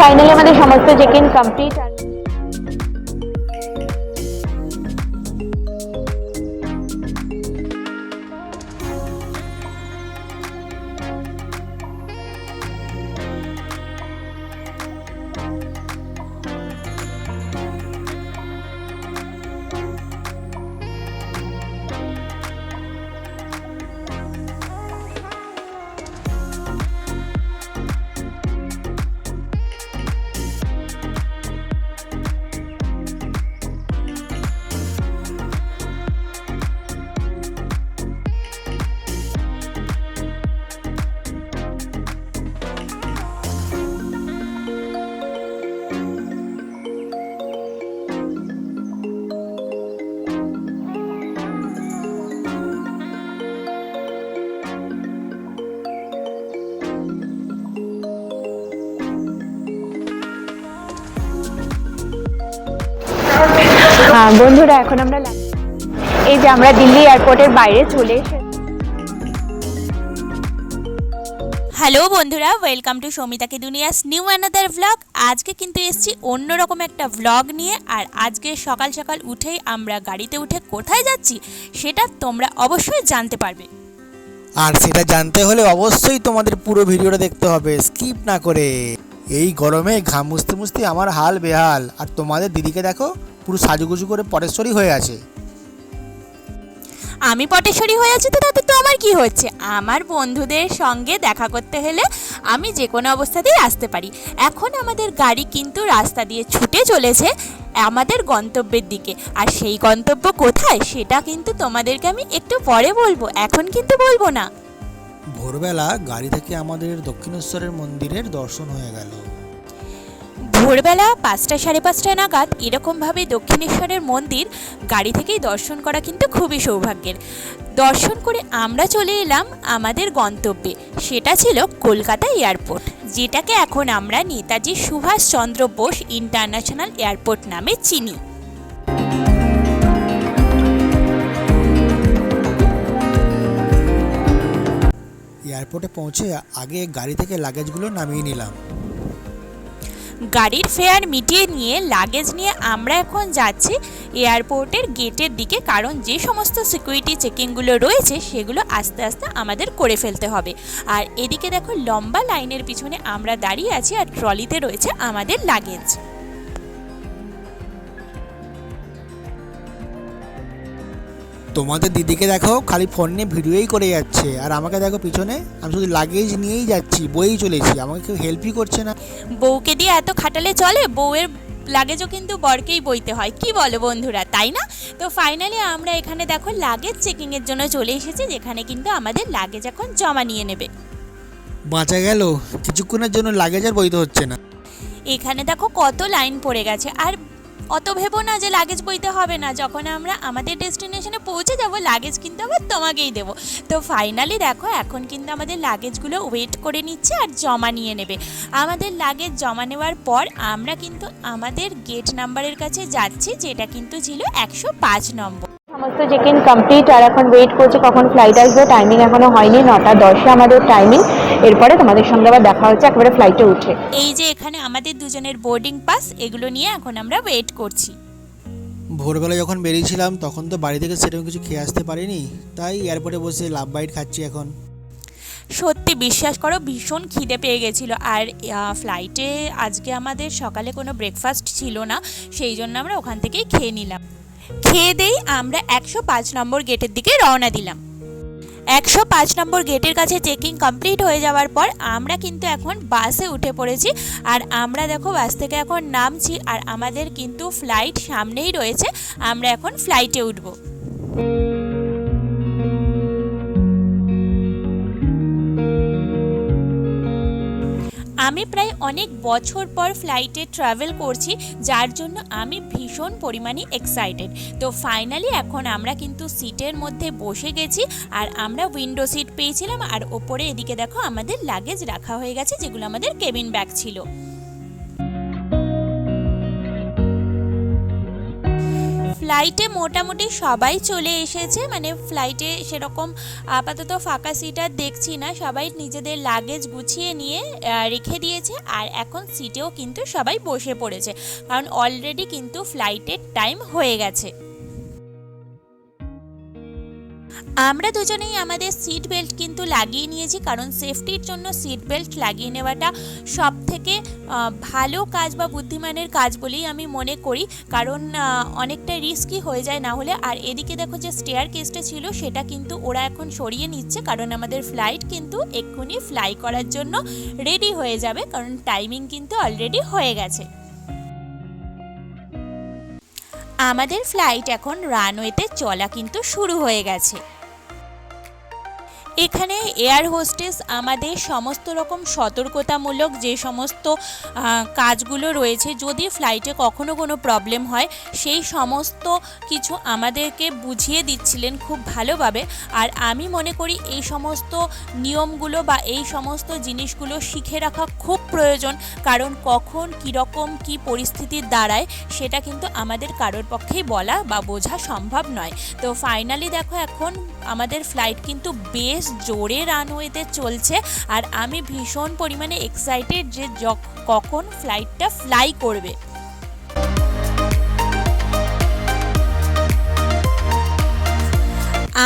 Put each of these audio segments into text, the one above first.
Finally আমাদের সমস্ত check in complete বন্ধুরা এখন আমরা এই যে আমরা দিল্লি এয়ারপোর্টের বাইরে চলে এসেছি হ্যালো বন্ধুরা ওয়েলকাম টু সৌমিতাকে দুনিয়াস নিউ অ্যানাদার ভ্লগ আজকে কিন্তু এসছি অন্যরকম একটা ভ্লগ নিয়ে আর আজকে সকাল সকাল উঠেই আমরা গাড়িতে উঠে কোথায় যাচ্ছি সেটা তোমরা অবশ্যই জানতে পারবে। আর সেটা জানতে হলে অবশ্যই তোমাদের পুরো ভিডিওটা দেখতে হবে স্কিপ না করে। এই গরমে ঘাম মুছতে মুছতে আমার হাল বেহাল। আর তোমাদের দিদিকে দেখো পুরো সাজুগুজু করে পরেশ্বরী হয়ে আছে। আমি পটেশ্বরী হয়ে আছি তো তাতে তো আমার কি হচ্ছে? আমার বন্ধুদের সঙ্গে দেখা করতে হলে আমি যে কোনো অবস্থাতেই আসতে পারি। এখন আমাদের গাড়ি কিন্তু রাস্তা দিয়ে ছুটে চলেছে আমাদের গন্তব্যের দিকে। আর সেই গন্তব্য কোথায় সেটা কিন্তু তোমাদেরকে আমি একটু পরে বলব। এখন কিন্তু বলব না। ভোরবেলা গাড়ি থেকে আমাদের দক্ষিণেশ্বরের মন্দিরের দর্শন হয়ে গেল। ভোরবেলা পাঁচটা সাড়ে পাঁচটা নাগাদ এরকমভাবে দক্ষিণেশ্বরের মন্দির গাড়ি থেকেই দর্শন করা কিন্তু খুবই সৌভাগ্যের। দর্শন করে আমরা চলে এলাম আমাদের গন্তব্যে। সেটা ছিল কলকাতা এয়ারপোর্ট, যেটাকে এখন আমরা নেতাজি সুভাষচন্দ্র বোস ইন্টারন্যাশনাল এয়ারপোর্ট নামে চিনি। এয়ারপোর্টে পৌঁছে আগে গাড়ি থেকে লাগেজগুলো নামিয়ে নিলাম। গাড়ির ফেয়ার মিটিয়ে নিয়ে লাগেজ নিয়ে আমরা এখন যাচ্ছি এয়ারপোর্টের গেটের দিকে। কারণ যে সমস্ত সিকিউরিটি চেকিংগুলো রয়েছে, সেগুলো আস্তে আস্তে আমাদের করে ফেলতে হবে। আর এদিকে দেখো, লম্বা লাইনের পিছনে আমরা দাঁড়িয়ে আছি আর ট্রলিতে রয়েছে আমাদের লাগেজ তোমাদের দিদিকে দেখো খালি ফোন নিয়ে ভিডিওই করে যাচ্ছে। আর আমাকে দেখো পিছনে আমি শুধু লাগেজ নিয়েই যাচ্ছি বইই চলেছি। আমাকে কেউ হেল্পই করছে না। বউকে দিয়ে এত খাটালে চলে বউয়ের লাগেজও কিন্তু বরকেই বইতে হয়। কি বলো বন্ধুরা তাই না? তো ফাইনালি আমরা এখানে দেখো লাগেজ চেকিংয়ের জন্য চলে এসেছি যেখানে কিন্তু আমাদের লাগেজ এখন জমা নিয়ে নেবে। বাঁচা গেল কিছুক্ষণের জন্য লাগেজ আর বইতে হচ্ছে না। এখানে দেখো কত লাইন পড়ে গেছে। আর অত ভেবো না যে লাগেজ বইতে হবে না। যখন আমরা আমাদের ডেস্টিনেশনে পৌঁছে যাব লাগেজ কিন্তু আবার তোমাকেই দেবো। তো ফাইনালি দেখো, এখন কিন্তু আমাদের লাগেজগুলো ওয়েট করে নিচ্ছে আর জমা নিয়ে নেবে। আমাদের লাগেজ জমা নেওয়ার পর আমরা কিন্তু আমাদের গেট নাম্বারের কাছে যাচ্ছি, যেটা কিন্তু ছিল একশো পাঁচ নম্বর। সমস্ত চেক ইন কমপ্লিট আর এখন ওয়েট করছে কখন ফ্লাইট আসবে। টাইমিং এখনও হয়নি, নটা দশে আমাদের টাইমিং এরপরে তোমাদের সঙ্গে আবার দেখা হচ্ছে একবারে ফ্লাইটে উঠে। এই যে এখানে আমাদের দুজনের বোর্ডিং পাস এগুলো নিয়ে এখন আমরা ওয়েট করছি। ভোরবেলা যখন বেরিয়েছিলাম তখন তো বাড়ি থেকে সেরকম কিছু খেয়ে আসতে পারিনি তাই এয়ারপোর্টে বসে লাভ বাইট খাচ্ছি এখন। সত্যি বিশ্বাস করো ভীষণ খিদে পেয়ে গেছিল। আর ফ্লাইটে আজকে আমাদের সকালে কোনো ব্রেকফাস্ট ছিল না সেই জন্য আমরা ওখান থেকেই খেয়ে নিলাম। খেয়ে দেই আমরা একশো পাঁচ নম্বর গেটের দিকে রওনা দিলাম। একশো পাঁচ নম্বর গেটের কাছে চেকিং কমপ্লিট হয়ে যাওয়ার পর আমরা কিন্তু এখন বাসে উঠে পড়েছি। আর আমরা দেখো বাস থেকে এখন নামছি আর আমাদের কিন্তু ফ্লাইট সামনেই রয়েছে। আমরা এখন ফ্লাইটে উঠবো। আমি প্রায় অনেক বছর পর ফ্লাইটে ট্রাভেল করছি, যার জন্য আমি ভীষণ পরিমাণে এক্সাইটেড তো ফাইনালি এখন আমরা কিন্তু সিটের মধ্যে বসে গেছি, আর আমরা উইন্ডো সিট পেয়েছিলাম, আর ওপরে এদিকে দেখো আমাদের লাগেজ রাখা হয়ে গেছে, যেগুলো আমাদের কেবিন ব্যাগ ছিল। ফ্লাইটে মোটামুটি সবাই চলে এসেছে মানে ফ্লাইটে সেরকম আপাতত ফাঁকা সিট আর দেখছি না। সবাই নিজেদের লাগেজ গুছিয়ে নিয়ে রেখে দিয়েছে আর এখন সিটেও কিন্তু সবাই বসে পড়েছে। কারণ অলরেডি কিন্তু ফ্লাইটের টাইম হয়ে গেছে। আমরা দুজনেই আমাদের সিট বেল্ট কিন্তু লাগিয়ে নিয়েছি, কারণ সেফটির জন্য সিট বেল্ট লাগিয়ে নেওয়াটা সব থেকে ভালো কাজ বা বুদ্ধিমানের কাজ বলেই আমি মনে করি। কারণ অনেকটা রিস্কি হয়ে যায় না হলে। আর এদিকে দেখো যে স্টেয়ার কেসটা ছিল, সেটা কিন্তু ওরা এখন সরিয়ে নিচ্ছে, কারণ আমাদের ফ্লাইট কিন্তু এক্ষুনি ফ্লাই করার জন্য রেডি হয়ে যাবে, কারণ টাইমিং কিন্তু অলরেডি হয়ে গেছে। আমাদের ফ্লাইট এখন রানওয়েতে চলা কিন্তু শুরু হয়ে গেছে। এখানে এয়ার হোস্টেস আমাদের সমস্ত রকম সতর্কতামূলক যে সমস্ত কাজগুলো রয়েছে, যদি ফ্লাইটে কখনো কোনো প্রবলেম হয়, সেই সমস্ত কিছু আমাদেরকে বুঝিয়ে দিচ্ছিলেন খুব ভালোভাবে। আর আমি মনে করি এই সমস্ত নিয়মগুলো বা এই সমস্ত জিনিসগুলো শিখে রাখা খুব প্রয়োজন, কারণ কখন কীরকম কী পরিস্থিতির দাঁড়ায়, সেটা কিন্তু আমাদের কারোর পক্ষেই বলা বা বোঝা সম্ভব নয়। তো ফাইনালি দেখো এখন আমাদের ফ্লাইট কিন্তু বেশ জোরে রানওয়েতে চলছে আর আমি ভীষণ পরিমাণে এক্সাইটেড যে কখন ফ্লাইটটা ফ্লাই করবে।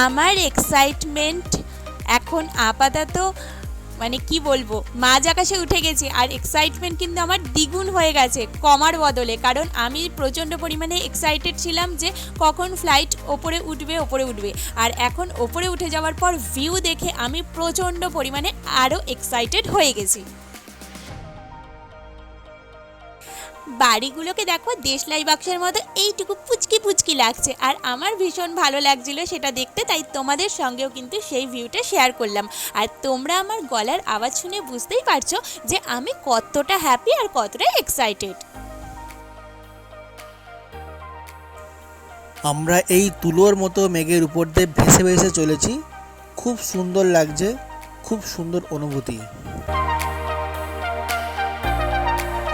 আমার এক্সাইটমেন্ট এখন আপাতত মানে কি বলব? মাঝ আকাশে উঠে গেছে আর এক্সাইটমেন্ট কিন্তু আমার দ্বিগুণ হয়ে গেছে কমার বদলে। কারণ আমি প্রচণ্ড পরিমাণে এক্সাইটেড ছিলাম যে কখন ফ্লাইট ওপরে উঠবে ওপরে উঠবে। আর এখন ওপরে উঠে যাওয়ার পর ভিউ দেখে আমি প্রচণ্ড পরিমাণে আরও এক্সাইটেড হয়ে গেছি। বাড়িগুলোকে দেখো দেশলাই বাক্সের মতো এইটুকু পুচকি পুচকি লাগছে। আর আমার ভীষণ ভালো লাগছিল সেটা দেখতে, তাই তোমাদের সঙ্গেও কিন্তু সেই ভিউটা শেয়ার করলাম। আর তোমরা আমার গলার আওয়াজ শুনে বুঝতেই পারছ যে আমি কতটা হ্যাপি আর কতটা এক্সাইটেড আমরা এই তুলোর মতো মেঘের উপর দিয়ে ভেসে ভেসে চলেছি। খুব সুন্দর লাগছে, খুব সুন্দর অনুভূতি।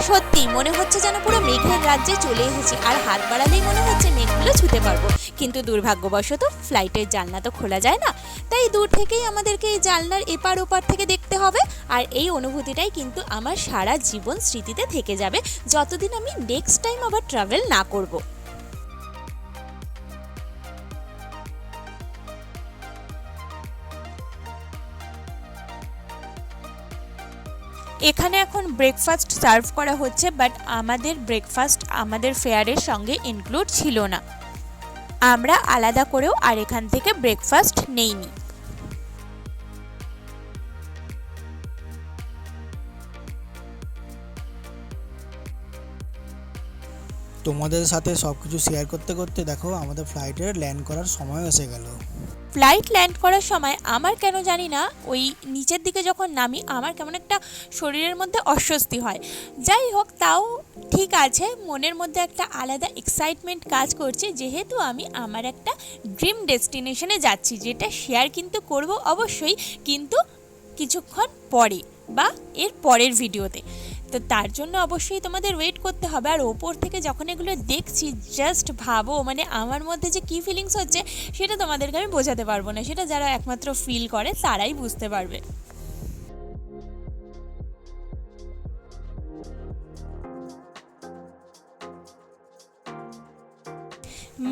সত্যি, মনে হচ্ছে যেন পুরো মেঘের রাজ্যে চলে এসেছি। আর হাত বাড়ালেই মনে হচ্ছে মেঘগুলো ছুতে পারব। কিন্তু দুর্ভাগ্যবশত ফ্লাইটের জানলা তো খোলা যায় না। তাই দূর থেকেই আমাদেরকে এই জানলার এপার ওপার থেকে দেখতে হবে। আর এই অনুভূতিটাই কিন্তু আমার সারা জীবন স্মৃতিতে থেকে যাবে। যতদিন আমি নেক্সট টাইম আবার ট্রাভেল না করব। এখানে এখন ব্রেকফাস্ট সার্ভ করা হচ্ছে বাট আমাদের ব্রেকফাস্ট আমাদের ফেয়ারের সঙ্গে ইনক্লুড ছিল না। আমরা আলাদা করেও আর এখান থেকে ব্রেকফাস্ট নেইনি। তোমাদের সাথে সব কিছু শেয়ার করতে করতে দেখো, আমাদের ফ্লাইটের ল্যান্ড করার সময় এসে গেল। ফ্লাইট ল্যান্ড করার সময় আমার কেন জানি না ওই নিচের দিকে যখন নামি আমার কেমন একটা শরীরের মধ্যে অস্বস্তি হয়। যাই হোক, তাও ঠিক আছে, মনের মধ্যে একটা আলাদা এক্সাইটমেন্ট কাজ করছে, যেহেতু আমি আমার একটা ড্রিম ডেস্টিনেশনে যাচ্ছি, যেটা শেয়ার কিন্তু করব অবশ্যই, কিন্তু কিছুক্ষণ পরে বা এর পরের ভিডিওতে তো তার জন্য অবশ্যই তোমাদের ওয়েট করতে হবে। আর ওপর থেকে যখন এগুলো দেখছি জাস্ট ভাবো মানে আমার মধ্যে যে কী ফিলিংস হচ্ছে, সেটা তোমাদেরকে আমি বোঝাতে পারব না। সেটা যারা একমাত্র ফিল করে, তারাই বুঝতে পারবে।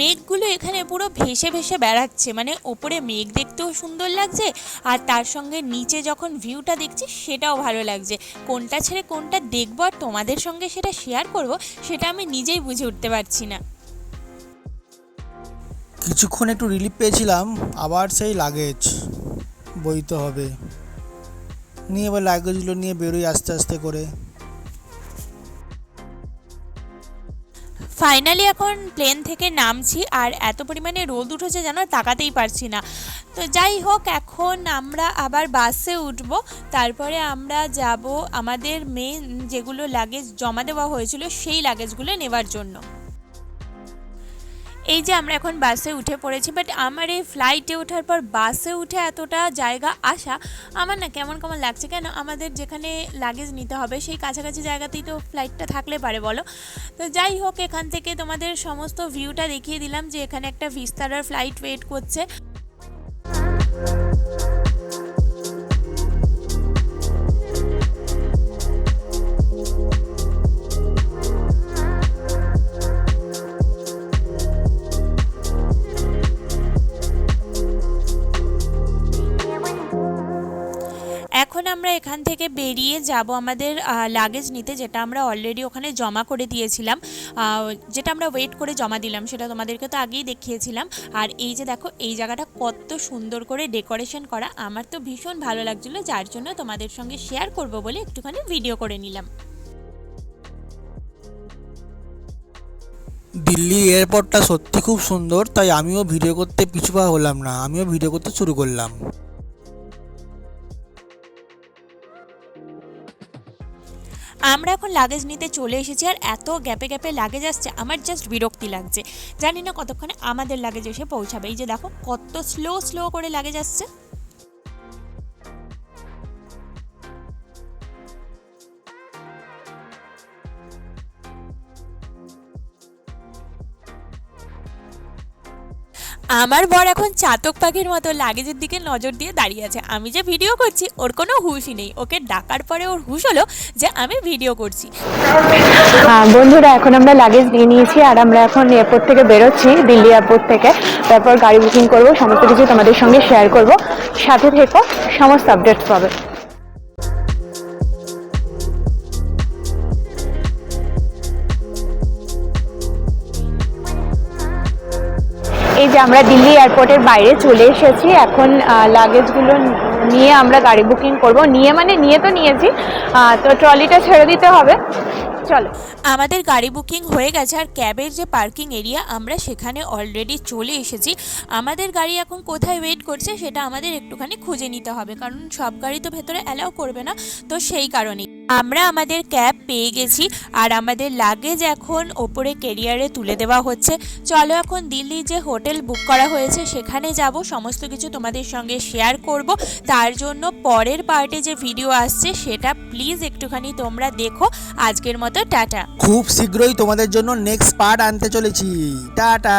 মেঘগুলো এখানে পুরো ভেসে ভেসে বেড়াচ্ছে। মানে ওপরে মেঘ দেখতেও সুন্দর লাগছে আর তার সঙ্গে নিচে যখন ভিউটা দেখছি সেটাও ভালো লাগছে। কোনটা ছেড়ে কোনটা দেখব আর তোমাদের সঙ্গে সেটা শেয়ার করব, সেটা আমি নিজেই বুঝে উঠতে পারছি না। কিছুক্ষণ একটু রিলিফ পেয়েছিলাম, আবার সেই লাগেজ বইতে হবে। নিয়ে এবার লাগেজগুলো নিয়ে বেরোই আস্তে আস্তে করে। ফাইনালি এখন প্লেন থেকে নামছি আর এত পরিমাণে রোদ উঠেছে যেন তাকাতেই পারছি না। তো যাই হোক, এখন আমরা আবার বাসে উঠব। তারপরে আমরা যাব আমাদের মেন যেগুলো লাগেজ জমা দেওয়া হয়েছিল সেই লাগেজগুলো নেওয়ার জন্য। এই যে আমরা এখন বাসে উঠে পড়েছি বাট আমার এই ফ্লাইটে ওঠার পর বাসে উঠে এতটা জায়গা আসা, আমার না কেমন কেমন লাগছে কেন আমাদের যেখানে লাগেজ নিতে হবে সেই কাছাকাছি জায়গাতেই তো ফ্লাইটটা থাকলে পারে বলো? তো যাই হোক, এখান থেকে তোমাদের সমস্ত ভিউটা দেখিয়ে দিলাম যে এখানে একটা ভিস্তারার ফ্লাইট ওয়েট করছে। বেরিয়ে যাব আমাদের লাগেজ নিতে, যেটা আমরা অলরেডি ওখানে জমা করে দিয়েছিলাম। যেটা আমরা ওয়েট করে জমা দিলাম, সেটা তোমাদেরকে তো আগেই দেখিয়েছিলাম। আর এই যে দেখো, এই জায়গাটা কত সুন্দর করে ডেকোরেশন করা। আমার তো ভীষণ ভালো লাগছিল, যার জন্য তোমাদের সঙ্গে শেয়ার করব বলে একটুখানি ভিডিও করে নিলাম। দিল্লি এয়ারপোর্টটা সত্যি খুব সুন্দর, তাই আমিও ভিডিও করতে পিছুপা হলাম না। আমিও ভিডিও করতে শুরু করলাম। আমরা এখন লাগেজ নিতে চলে এসেছি আর এত গ্যাপে গ্যাপে লাগেজ আসছে, আমার জাস্ট বিরক্তি লাগছে। জানি না কতক্ষণে আমাদের লাগেজ এসে পৌঁছাবে। এই যে দেখো, কত স্লো স্লো করে লাগেজ আসছে। আমার বর এখন চাতক পাখির মতো লাগেজের দিকে নজর দিয়ে দাঁড়িয়ে আছে। আমি যে ভিডিও করছি ওর কোনো হুশই নেই। ওকে ডাকার পরে ওর হুশ হলো যে আমি ভিডিও করছি। আহ, বন্ধুরা এখন আমরা লাগেজ নিয়ে নিয়েছি আর আমরা এখন এয়ারপোর্ট থেকে বেরোচ্ছি দিল্লি এয়ারপোর্ট থেকে। তারপর গাড়ি বুকিং করব সমস্ত কিছু তোমাদের সঙ্গে শেয়ার করব। সাথে থেকো সমস্ত আপডেটস পাবে। এই যে আমরা দিল্লি এয়ারপোর্টের বাইরে চলে এসেছি, এখন লাগেজগুলো নিয়ে আমরা গাড়ি বুকিং করব। নিয়ে মানে নিয়ে তো নিয়েছি তো ট্রলিটা ছেড়ে দিতে হবে। চলো। আমাদের গাড়ি বুকিং হয়ে গেছে আর ক্যাবের যে পার্কিং এরিয়া, আমরা সেখানে অলরেডি চলে এসেছি। আমাদের গাড়ি এখন কোথায় ওয়েট করছে, সেটা আমাদের একটুখানি খুঁজে নিতে হবে, কারণ সব গাড়ি তো ভেতরে অ্যালাউ করবে না, তো সেই কারণেই। আমরা আমাদের ক্যাব পেয়ে গেছি আর আমাদের লাগেজ এখন ওপরে কেরিয়ারে তুলে দেওয়া হচ্ছে। চলো এখন দিল্লি যে হোটেল বুক করা হয়েছে সেখানে যাব। সমস্ত কিছু তোমাদের সঙ্গে শেয়ার করব। তার জন্য পরের পার্টে যে ভিডিও আসছে সেটা প্লিজ একটুখানি তোমরা দেখো। আজকের মতো টাটা। খুব শীঘ্রই তোমাদের জন্য নেক্সট পার্ট আনতে চলেছি। টাটা।